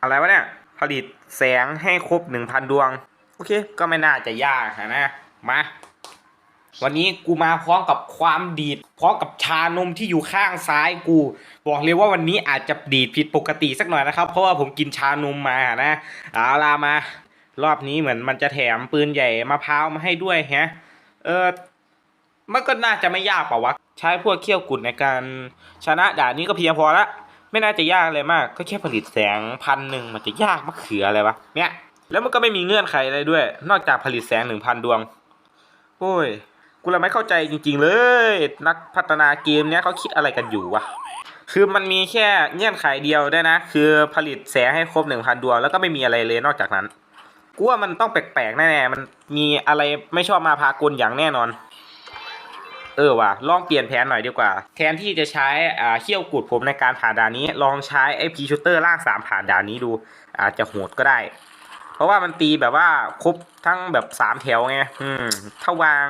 อะไรวะเนี่ย ผลิตแสงให้ครบ 1,000 ดวง โอเค ก็ไม่น่าจะยากนะ มา วันนี้กูมาพร้อมกับความดีด พร้อมกับชานมที่อยู่ข้างซ้ายกู บอกเลยว่าวันนี้อาจจะดีดผิดปกติสักหน่อยนะครับ เพราะว่าผมกินชานมมานะเอาล่ะมารอบนี้เหมือนมันจะแถมปืนใหญ่มะพร้าวมาให้ด้วยฮะ เออมันก็น่าจะไม่ยากเปล่าวะ ใช้พวกเขี้ยวกุดในการชนะด่านนี้ก็เพียงพอละ ไม่น่าจะยากเลยมาก ก็แค่ผลิตแสงพันหนึ่งมันจะยากมะเขืออะไรวะเนี่ยแล้วมันก็ไม่มีเงื่อนไขอะไรด้วย นอกจากผลิตแสงหนึ่งพันดวง โอ้ยกูเลยไม่เข้าใจจริง ๆ เลย นักพัฒนาเกมเนี้ยเขาคิดอะไรกันอยู่วะคือมันมีแค่เงื่อนไขเดียวได้นะ คือผลิตแสงให้ครบหนึ่งพันดวงแล้วก็ไม่มีอะไรเลยนอกจากนั้นกูว่ามันต้องแปลกๆแน่ๆมันมีอะไรไม่ชอบมาพากลอย่างแน่นอน เออว่ะลองเปลี่ยนแผนหน่อยดีกว่า แทนที่จะใช้อ่าเขี้ยวกุดผมในการผ่านด่านนี้ ลองใช้ไอ้พีชูเตอร์ล่างสามผ่านด่านนี้ดู อาจจะโหดก็ได้ เพราะว่ามันตีแบบว่าครบทั้งแบบสามแถวไงอืมถ้าวาง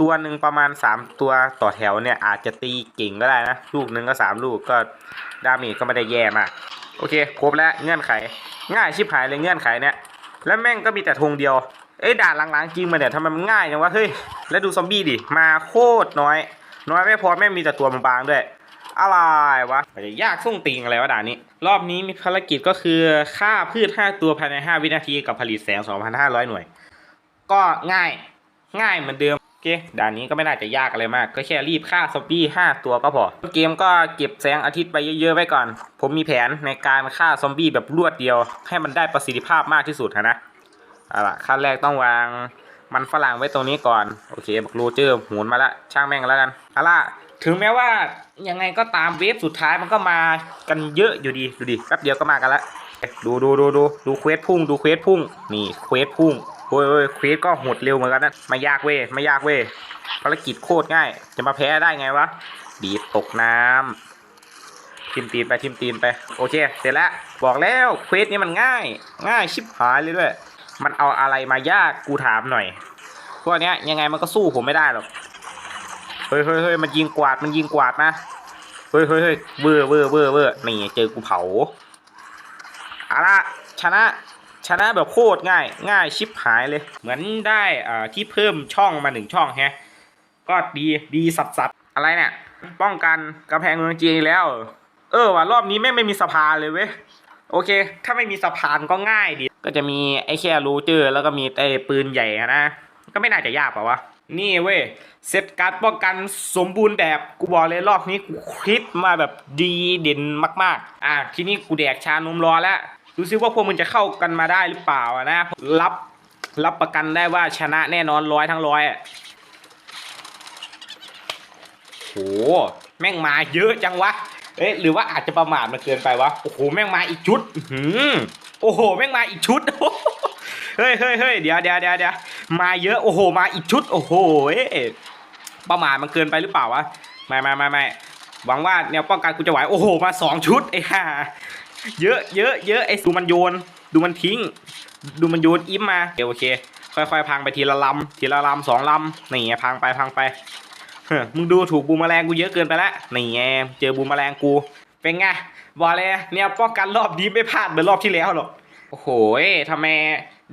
ตัวหนึ่งประมาณสามตัวต่อแถวเนี่ย อาจจะตีเก่งก็ได้นะ ลูกหนึ่งก็สามลูกก็ดาเมจก็ไม่ได้แย่มาก โอเค ครบแล้วเงื่อนไข ง่ายชิบหายเลยเงื่อนไขเนี่ยแล้วแม่งก็มีแต่ธงเดียว เอ้ยด่านหลังๆจริงมาเนี่ยทำไมมันง่ายจังวะเฮ้ยแล้วดูซอมบี้ดิมาโคตรน้อย น้อยไม่พอแม่มีแต่ตัวบางๆด้วยอะไรวะมันจะยากส่งติงอะไรวะด่านนี้ รอบนี้มีภารกิจก็คือฆ่าพืช 5 ตัวภายใน 5 วินาทีกับผลิตแสง 2,500 หน่วย ก็ง่ายง่ายเหมือนเดิมโอเคด่านนี้ก็ไม่น่าจะยากอะไรมาก ก็แค่รีบฆ่าซอมบี้5ตัวก็พอ เกมก็เก็บแสงอาทิตย์ไปเยอะๆไว้ก่อน ผมมีแผนในการฆ่าซอมบี้แบบรวดเดียว ให้มันได้ประสิทธิภาพมากที่สุดนะ เอาละขั้นแรกต้องวางมันฝรั่งไว้ตรงนี้ก่อน โอเคบักโรเจอร์หมุนมาละช่างแม่งแล้วกันเอาละถึงแม้ว่ายังไงก็ตามเวฟสุดท้ายมันก็มากันเยอะอยู่ดีดูดิแป๊บเดียวก็มากันละดูดูดูดูดูเควสพุ่งดูเควสพุ่งนี่เควสพุ่งโอ้ยโอ้ยเควสก็หดเร็วเหมือนกันนะไม่ยากเว้ยไม่ยากเว้ยภารกิจโคตรง่าย จะมาแพ้ได้ไงวะดีตกน้ำทิมตีนไปทิมตีนไปโอเค เสร็จแล้วบอกแล้วเควสนี้มันง่าย ง่ายชิบหายเลยด้วย มันเอาอะไรมายากกูถามหน่อยพวกเนี้ยยังไงมันก็สู้ผมไม่ได้หรอกเฮ้ยเฮ้ยเฮ้ยมันยิงกวาดมันยิงกวาดนะเฮ้ยเฮ้ยเฮ้ยเวอร์เวอร์เวอร์เวอร์นี่เจอกูเผาเอาละชนะชนะแบบโคตรง่าย ง่ายชิบหายเลย เหมือนได้อ่าที่เพิ่มช่องมาหนึ่งช่องแฮะก็ดีดีสับสับอะไรเนี่ยป้องกันกำแพงเมืองจีนแล้ว เออว่ะรอบนี้แม่งไม่มีสะพานเลยเว้ยโอเค ถ้าไม่มีสะพานก็ง่ายดี ก็จะมีไอ้แค่รูเจอร์แล้วก็มีไอ้ปืนใหญ่นะ ก็ไม่น่าจะยากเปล่าวะ นี่เว้ยเซตการดป้องกันสมบูรณ์แบบกูบอกเลยรอบนี้กูคิดมาแบบดีเด่นมากๆ อะทีนี้กูแดกชานมรอแล้วดูซิว่าพวกมึงจะเข้ากันมาได้หรือเปล่านะรับรับประกันได้ว่าชนะแน่นอนร้อยทั้งร้อยอะโหแม่งมาเยอะจังวะ เอ๊ะหรือว่าอาจจะประมาทมันเกินไปวะ โอ้โห แม่งมาอีกชุด หือ โอ้โหแม่งมาอีกชุดเฮ้ยเฮ้ยเฮ้ยเดี๋ยวเดี๋ยวเดี๋ยวเดี๋ยวมาเยอะโอ้โหมาอีกชุดโอ้โหเอ๊ประมาทมันเกินไปหรือเปล่าวะไม่ไม่ไม่ไม่หวังว่าแนวป้องกันกูจะไหวโอ้โหมาสองชุดไอ้ห่าเยอะเยอะเยอะไอ้ดูมันโยน ดูมันทิ้ง ดูมันโยนอิมมาโอเคโอเค ค่อยๆ พังไปทีละลำทีละลำสองลำนี่ไงพังไปพังไปเฮ้มึงดูถูกบูมแมลงกูเยอะเกินไปล้วนี่ไงเจอบูมแมลงกูเป็นไง บอกเลยเนี่ยป้องกันรอบนี้ไม่พลาดเหมือนรอบที่แล้วหรอก โอ้โหทำไม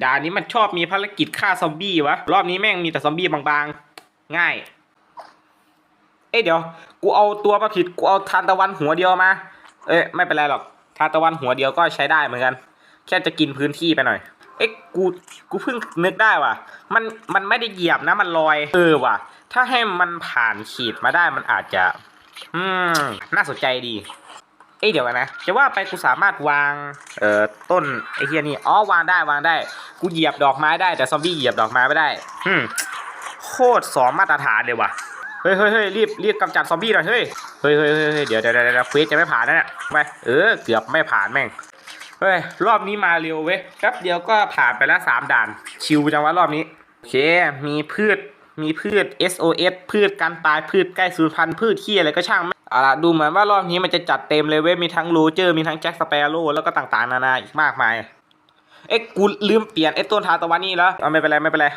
ด่านนี้มันชอบมีภารกิจฆ่าซอมบี้วะ รอบนี้แม่งมีแต่ซอมบี้บางๆ ง่าย เอ้ยเดี๋ยว กูเอาตัวมาผิด กูเอาทานตะวันหัวเดียวมา เอ้ยไม่เป็นไรหรอก ทานตะวันหัวเดียวก็ใช้ได้เหมือนกัน แค่จะกินพื้นที่ไปหน่อย เอ๊ะกู กูเพิ่งนึกได้ว่ะ มัน มันไม่ได้เหยียบนะ มันลอย เออว่ะ ถ้าให้มันผ่านขีดมาได้มันอาจจะ อืม น่าสนใจดี เอ้ยเดี๋ยวก่อนนะจะว่าไปกูสามารถวางเอ่อต้นไอ้เฮียนี่อ๋อวางได้วางได้ กูเหยียบดอกไม้ได้แต่ซอมบี้เหยียบดอกไม้ไม่ได้อืมโคตรสองมาตรฐานเลยว่ะเฮ้ยเฮ้ยเฮ้ยรีบรีบกำจัดซอมบี้หน่อยเฮ้ยเฮ้ยเฮ้ยเฮ้ยเดี๋ยวเดี๋ยวเดี๋ยวเดี๋ยวเควสจะไม่ผ่านนะเนี่ยไปเออเกือบไม่ผ่านแม่งเฮ้ยรอบนี้มาเร็วเว้ยแป๊บเดียวก็ผ่านไปแล้วสามด่าน ชิวจังวะรอบนี้โอเคมีพืชมีพืช SOS พืชการตายพืชใกล้สูญพันธุ์พืชที่อะไรก็ช่าง เอาล่ะดูเหมือนว่ารอบนี้มันจะจัดเต็มเลยเว้ยมีทั้งโรเจอร์มีทั้งแจ็คสเปโร่แล้วก็ต่างๆ นานาอีกมากมาย เอ๊ะกูลืมเปลี่ยนไอ้ต้นทานตะวันนี่แล้วเอาไม่เป็นไรไม่เป็นไร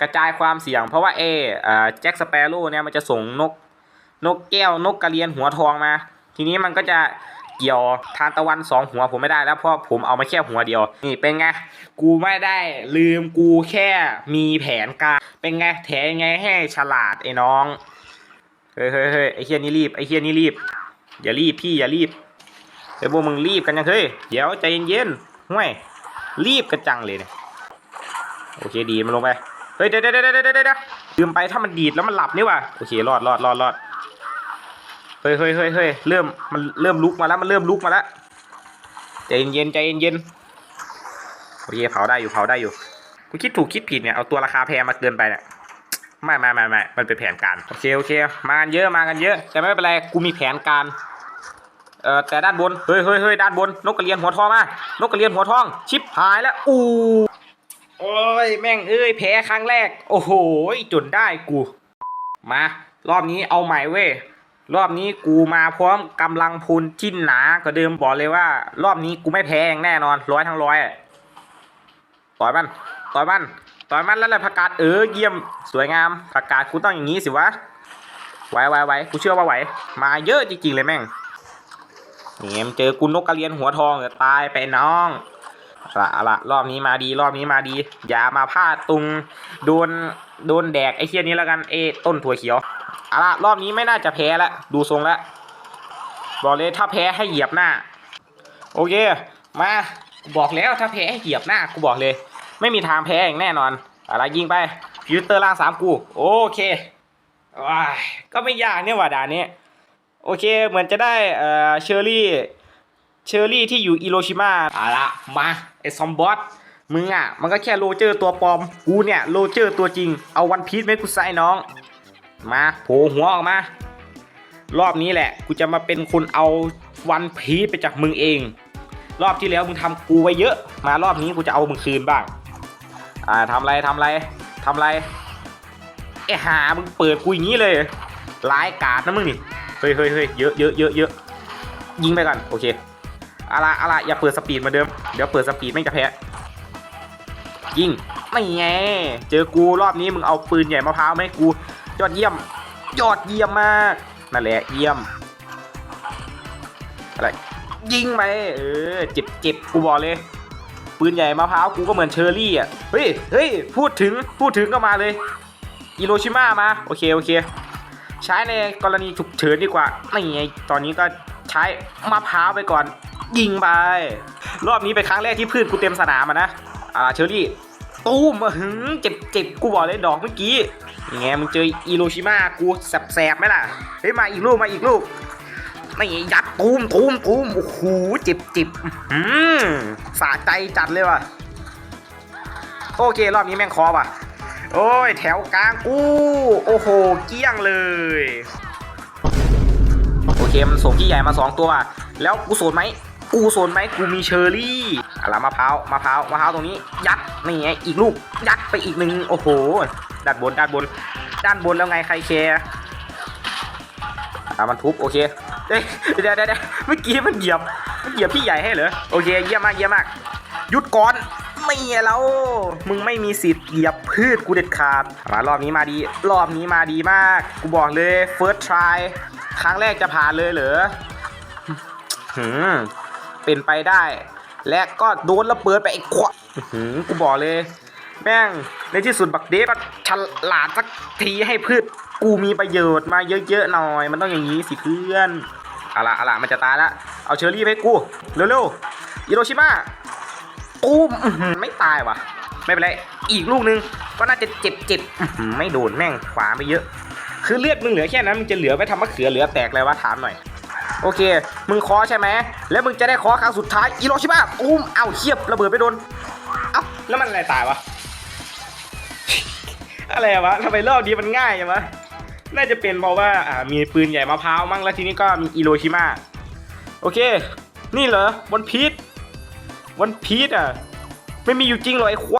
กระจายความเสี่ยง เพราะว่าเออแจ็คสเปโร่เนี่ยมันจะส่งนก นกแก้วนกกระเรียนหัวทองมา ทีนี้มันก็จะเกี่ยวทานตะวันสองหัวผมไม่ได้แล้วเพราะผมเอามาแค่หัวเดียว นี่เป็นไง กูไม่ได้ลืมกูแค่มีแผนการ เป็นไงแถงไงให้ฉลาดไอ้น้อง เฮ้ยเฮ้ยเฮ้ยไอ้เฮียนี่รีบไอ้เฮียนี่รีบ อย่ารีบพี่อย่ารีบเฮ้ยพวกมึงรีบกันยังเฮ้ยเดี๋ยวใจเย็นๆห่วยรีบกันจังเลยเนี่ยโอเคดีมันลงไปเฮ้ยเดี๋ยวเดี๋ยวเดี๋ยวเดี๋ยวเดะเดี๋ยวลืมไปถ้ามันดีดแล้วมันหลับนี่ว่ะโอเครอดรอดรอดรอดเฮ้ยเฮ้ยเฮ้ยเฮ้ยเริ่มมันเริ่มลุกมาแล้วมันเริ่มลุกมาแล้วใจเย็นใจเย็นๆโอเคเผาได้อยู่เผาได้อยู่กูคิดถูกคิดผิดเนี่ยเอาตัวราคาแพงมาเกินไปเนี่ย ไม่ไม่ไม่ไม่มันเป็นแผนการ โอเคโอเค มากันเยอะมากันเยอะ แต่ไม่เป็นไร กูมีแผนการ เอ่อ แต่ด้านบน เฮ้ยเฮ้ยเฮ้ยด้านบน นกกระเรียนหัวทองมานกกระเรียนหัวทอง ชิปหายแล้ว อู้ โอ้ย แม่งเอ้ย แพ้ครั้งแรก โอ้โห จนได้กู มา รอบนี้เอาใหม่เว้ย รอบนี้กูมาพร้อมกำลังพลที่หนากว่าเดิมบอกเลยว่า รอบนี้กูไม่แพ้งแน่นอนร้อยทั้งร้อยต่อยมันต่อยมัน ต่อยมันแล้วแหละผักกาดเออเยี่ยมสวยงามผักกาดกูต้องอย่างนี้สิวะไหวไหวไหวกูเชื่อว่าไหว มาเยอะจริงๆเลยแม่งนี่มเจอกูนกกระเรียนหัวทองเดี๋ยวตายไปน้องละละรอบนี้มาดีรอบนี้มาดี อย่ามาพลาดตรงโดนโดนแดกไอ้เคียนี้แล้วกันเอต้นถั่วเขียวอาละรอบนี้ไม่น่าจะแพ้ละดูทรงแล้วบอกเลยถ้าแพ้ให้เหยียบหน้า โอเค มาบอกแล้วถ้าแพ้ให้เหยียบหน้ากูบอกเลย ไม่มีทางแพ้อย่างแน่นอน อะไรยิงไปฟิวเตอร์ล่างสามกู โอเคว้าก็ไม่ยากเนี่ยว่าด่านนี้ โอเคเหมือนจะได้เอ่อเชอรี่เชอรี่ที่อยู่อิโรชิมาอาละมาไอซอมบอสมึงอะ มันก็แค่โรเจอร์ตัวปลอม กูเนี่ยโรเจอร์ตัวจริง เอาวันพีชไหมกูใส่น้อง มาโผล่หัวออกมา รอบนี้แหละ กูจะมาเป็นคนเอาวันพีชไปจากมึงเอง รอบที่แล้วมึงทำกูไว้เยอะ มารอบนี้กูจะเอามึงคืนบ้าง อ่าทำไรทำไรทำไรไอ้หามึงเปิดกูอย่างนี้เลยร้ายกาดนะมึงนี่เฮ้ยเฮ้ยเฮ้ยเยอะเยอะเยอะเยอะยิงไปก่อนโอเคอาละอาละอย่าเปิดสปีดเหมาเดิมเดี๋ยวเปิดสปีดไม่จะแพ้ยิงไม่ไงเจอกูรอบนี้มึงเอาปืนใหญ่มะพร้าวไหมกู ยอดเยี่ยม ยอดเยี่ยมมากนั่นแหละเยี่ยมอะไรยิงไปเออเจ็บเจ็บกูบอกเลย ปืนใหญ่มะพร้าวกูก็เหมือนเชอร์รี่อะ เฮ้ย เฮ้ย พูดถึง พูดถึงก็มาเลย อิโรชิมามา โอเค โอเค ใช้ในกรณีฉุกเฉินดีกว่าไม่ไง ตอนนี้ก็ใช้มะพร้าวไปก่อน ยิงไป รอบนี้เป็นครั้งแรกที่พืชกูเต็มสนามอะนะ อ่า เชอร์รี่ ตู้มหึงเจ็บเจ็บกูบอกเลยดอกเมื่อกี้ยังไงมึงเจออิโรชิมา กูแสบๆไหมล่ะ เฮ้ย มาอีกลูก มาอีกลูก ไม่ยัดตูมตูมตูมโอ้โหจ็บจ็บอืมสะใจจัดเลยว่ะ โอเค รอบนี้แม่งคอว่ะ โอ้ย แถวกลางกู โอ้โห เกลี้ยงเลย โอเค มันส่งที่ใหญ่มาสองตัว แล้วกูโสนไหมกูโสนไหมกูมีเชอร์รี่อะไรมะพร้าวมะพร้าวมะพร้าวตรงนี้ ยัดนี่ไงอีกลูก ยัดไปอีกหนึ่งโอ้โหด้านบนด้านบน ด้านบนแล้วไงใครแคร์อะมันทุบโอเค เอ้ยเดี๋ยวเดี๋ยวเดี๋ยวเมื่อกี้มันเหยียบ มันเหยียบพี่ใหญ่ให้เหรอ โอเค เยี่ยมมาก เยี่ยมมาก หยุดก่อน ไม่แล้ว มึงไม่มีสิทธิ์เหยียบพืชกูเด็ดขาดมารอบนี้มาดี รอบนี้มาดีมาก กูบอกเลย first try ครั้งแรกจะผ่านเลยเหรอหืมเป็นไปได้ และก็โดนระเบิดไปไอ้ขวะหือกูบอกเลย แม่ง ในที่สุดบักเดฟฉลาดสักทีให้พืชกูมีประโยชน์มาเยอะๆหน่อย มันต้องอย่างนี้สิเพื่อน อาละอาละมันจะตายละเอาเชอรี่ไปกูเร็วๆอิโรชิมาตูมไม่ตายว่ะ ไม่เป็นไร อีกลูกนึงก็น่าจะเจ็บเจ็บไม่โดนแม่งขวาไม่เยอะ คือเลือดมึงเหลือแค่นั้นมึงจะเหลือไว้ทำมะเขือเหลือแตกเลยวะถามหน่อย โอเค มึงคอใช่ไหมแล้วมึงจะได้คอครั้งสุดท้ายอิโรชิมาตูมเอ้าเทียบระเบิดไปโดนเอ้าแล้วมันอะไรตายวะอะไรวะทำไมรอบนี้มันง่ายจังวะ น่าจะเป็นเพราะว่าอ่ามีปืนใหญ่มะพร้าวมั้งแล้วทีนี้ก็มีอิโรชิมาโอเค นี่เหรอวันพีชวันพีชอะ ไม่มีอยู่จริงเหรอไอ้คว